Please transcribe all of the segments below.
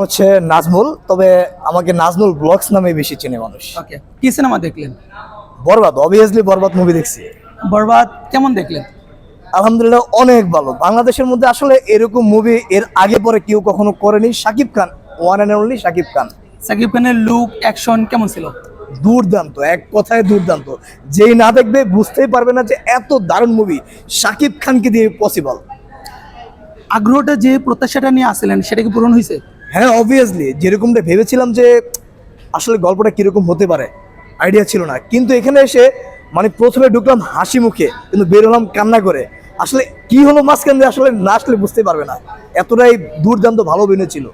হচ্ছে নাজমুল তবে আমাকে নাজমুল ব্লগস নামে বেশি চেনে মানুষ। ওকে কি সিনেমা দেখলেন? বরবাদ অবভিয়াসলি বরবাদ মুভি দেখছি। বরবাদ কেমন দেখলেন? আলহামদুলিল্লাহ অনেক ভালো। বাংলাদেশের মধ্যে আসলে এরকম মুভি এর আগে পরে কেউ কখনো করেনি। Shakib Khan one and only Shakib Khan. Sakib খানের লুক অ্যাকশন কেমন ছিল? দুর্দান্ত এক কথায় দুর্দান্ত। যেই না দেখবে বুঝতেই পারবে না যে এত দারুণ মুভি শাকিব খানকে দিয়ে পসিবল আগ্রহটা যে প্রত্যাশাটা নিয়ে আসছিলেন সেটা কি পূরণ হয়েছে? হ্যাঁ অবভিয়াসলি যেরকমটা ভেবেছিলাম যে আসলে গল্পটা কীরকম হতে পারে আইডিয়া ছিল না। কিন্তু এখানে এসে মানে প্রথমে ঢুকলাম হাসি মুখে কিন্তু বের হলাম কান্না করে। আসলে কি হলো মাঝখান দিয়ে আসলে না আসলে বুঝতে পারবে না। এতটাই দুর্দান্ত ভালো অভিনয় ছিল।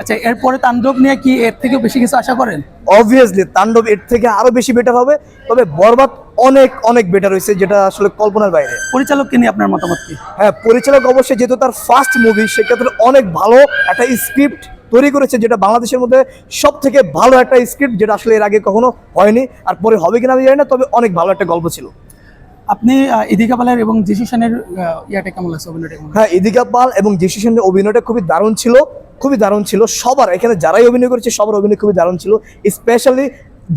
আচ্ছা এরপরে তাণ্ডব নিয়ে কি এর থেকে বেশি কিছু আশা করেন? অবভিয়াসলি তাণ্ডব এর থেকে আরও বেশি বেটার হবে তবে বরবাদ অনেক অনেক বেটার হয়েছে যেটা আসলে কল্পনার বাইরে। পরিচালককে নিয়ে আপনার মতামত কি? হ্যাঁ পরিচালক অবশ্যই যেহেতু তার ফার্স্ট মুভি সেক্ষেত্রে অনেক ভালো একটা স্ক্রিপ্ট তৈরি করেছে যেটা বাংলাদেশের মধ্যে সব থেকে ভালো একটা স্ক্রিপ্ট যেটা আসলে এর আগে কখনো হয়নি আর পরে হবে কিনা আমি জানি না তবে অনেক ভালো একটা গল্প ছিল। আপনি ইদিকা পালের এবং সেনের ইয়াটা কেমন লাগছে অভিনয়টা হ্যাঁ ইদিকা পাল এবং জেসি সেনের অভিনয়টা খুবই দারুণ ছিল খুবই দারুণ ছিল। সবার এখানে যারাই অভিনয় করেছে সবার অভিনয় খুবই দারুণ ছিল। স্পেশালি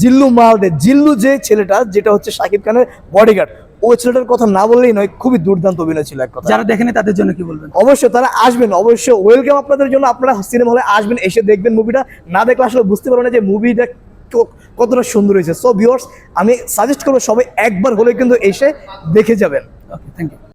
জিল্লু মালদে জিল্লু যে ছেলেটা যেটা হচ্ছে শাকিব খানের বডিগার্ড ওই ছেলেটার কথা না বললেই নয় খুবই দুর্দান্ত অভিনয় ছিল এক কথা যারা দেখেনি তাদের জন্য কি বলবেন? অবশ্যই তারা আসবেন অবশ্যই ওয়েলকাম আপনাদের জন্য। আপনারা সিনেমা হলে আসবেন এসে দেখবেন মুভিটা না দেখলে আসলে বুঝতে পারবেন না যে মুভিটা কতটা সুন্দর হয়েছে। সো ভিউয়ার্স আমি সাজেস্ট করব সবাই একবার হলে কিন্তু এসে দেখে যাবেন। Okay thank you